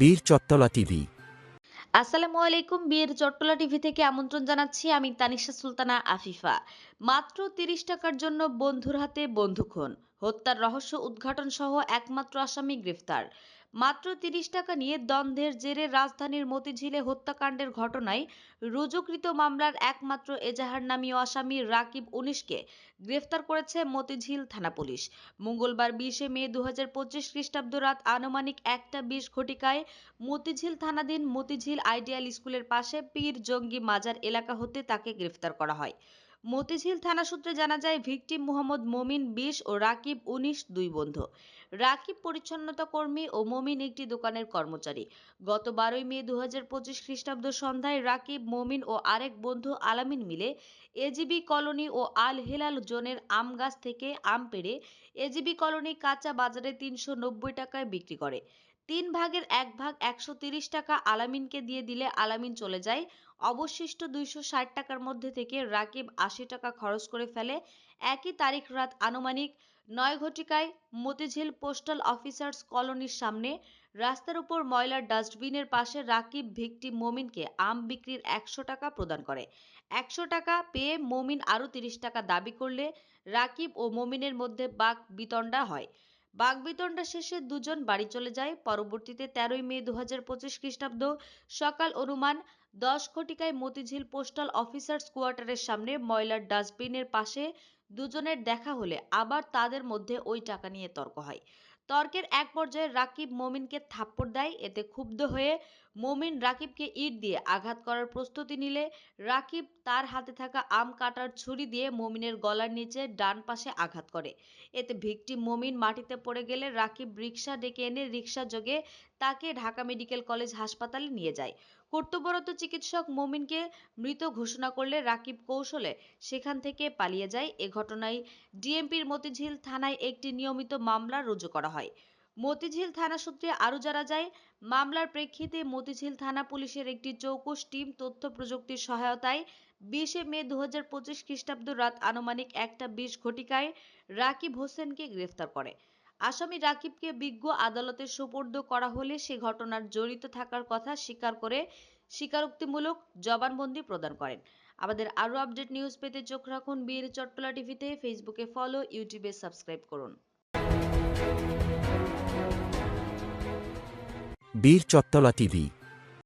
বীর চট্টলা টিভি। আসসালামু আলাইকুম, বীর চট্টলা টিভি থেকে আমন্ত্রণ জানাচ্ছি আমি তানিশা সুলতানা আফিফা। মাত্র তিরিশ টাকার জন্য বন্ধুর হাতে বন্ধুক্ষণ। হত্যার রহস্য উদ্ঘাটন সহ একমাত্র আসামি গ্রেফতার। মাত্র তিরিশ টাকা নিয়ে দ্বন্দ্বের জেরে রাজধানীর মতিঝিলে হত্যাকাণ্ডের ঘটনায় রুজুকৃত মামলার একমাত্র এজাহার নামীয় আসামি রাকিব উনিশকে গ্রেফতার করেছে মতিঝিল থানা পুলিশ। মঙ্গলবার বিশে মে দু হাজার পঁচিশ খ্রিস্টাব্দ রাত আনুমানিক একটা বিশ ঘটিকায় মতিঝিল থানাধীন মতিঝিল আইডিয়াল স্কুলের পাশে পীর জঙ্গি মাজার এলাকা হতে তাকে গ্রেফতার করা হয়। মতিঝিল থানা সূত্রে জানা যায়, ভিকটিম মোহাম্মদ মমিন বিশ ও রাকিব উনিশ, দুই বন্ধু। রাকিব পরিচ্ছন্নতা কর্মী ও মমিন একটি দোকানের কর্মচারী। গত বারোই মে দু পঁচিশ খ্রিস্টাব্দ সন্ধ্যায় রাকিব, মমিন ও আরেক বন্ধু আলামিন মিলে এজিবি কলোনি ও আল হেলাল জোনের আম গাছ থেকে আম পেড়ে এজিবি কলোনি কাঁচা বাজারে তিনশো নব্বই টাকায় বিক্রি করে। তিন ভাগের এক ভাগ একশো তিরিশ টাকা আলামিনকে দিয়ে দিলে আলামিন চলে যায়। অবশিষ্ট দুইশো ষাট টাকার মধ্যে থেকে রাকিব আশি টাকা খরচ করে ফেলে। একই তারিখ রাত আনুমানিক নয় ঘটিকায় মতিঝিল পোস্টাল অফিসার্স কলোনির সামনে রাস্তার উপর ময়লার ডাস্টবিনের পাশে রাকিব ভিকটি মমিনকে আম বিক্রির একশো টাকা প্রদান করে। একশো টাকা পেয়ে মমিন আরও তিরিশ টাকা দাবি করলে রাকিব ও মমিনের মধ্যে বাক বিতণ্ডা হয়। বাগবিতণ্ডা শেষে দুজন বাড়ি চলে যায়। পরবর্তীতে তেরোই মে দু হাজার পঁচিশ খ্রিস্টাব্দ সকাল অনুমান দশ ঘটিকায় মতিঝিল পোস্টাল অফিসার্স কোয়ার্টারের সামনে ময়লার ডাস্টবিনের পাশে দুজনের দেখা হলে আবার তাদের মধ্যে ওই টাকা নিয়ে তর্ক হয়। তর্কের এক পর্যায়ে রাকিব মমিনকে থাপ্পড় দেয়। এতে ক্ষুব্ধ হয়ে মমিন রাকিবকে ইট দিয়ে আঘাত করার প্রস্তুতি নিলে রাকিব তার হাতে থাকা আম কাটার ছুরি দিয়ে মমিনের গলার নিচে ডান পাশে আঘাত করে। এতে ভিকটিম মমিন মাটিতে পড়ে গেলে রাকিব রিক্সা ডেকে এনে রিক্সা যোগে তাকে ঢাকা মেডিকেল কলেজ হাসপাতালে নিয়ে যায়। কর্তব্যরত চিকিৎসক মমিনকে মৃত ঘোষণা করলে রাকিব কৌশলে সেখান থেকে পালিয়ে যায়। এ ঘটনায় ডিএমপির মতিঝিল থানায় একটি নিয়মিত মামলা রুজু করা হয়। মতিঝিল থানা সূত্রে আরও জানা যায়, মামলার প্রেক্ষিতে মতিঝিল থানা পুলিশের একটি চৌকস টিম তথ্য প্রযুক্তির সহায়তায় বিশে মে দু হাজার পঁচিশ খ্রিস্টাব্দ রাত আনুমানিক একটা বিশ ঘটিকায় রাকিব হোসেনকে গ্রেফতার করে। আসামি রাকিবকে বিজ্ঞ আদালতে সোপর্দ করা হলে সে ঘটনার জড়িত থাকার কথা স্বীকার করে স্বীকারোক্তিমূলক জবানবন্দি প্রদান করেন। আমাদের আরও আপডেট নিউজ পেতে চোখ রাখুন বীর চট্টলা টিভিতে, ফেসবুকে ফলো, ইউটিউবে সাবস্ক্রাইব করুন। বীর চত্তলা টিভি।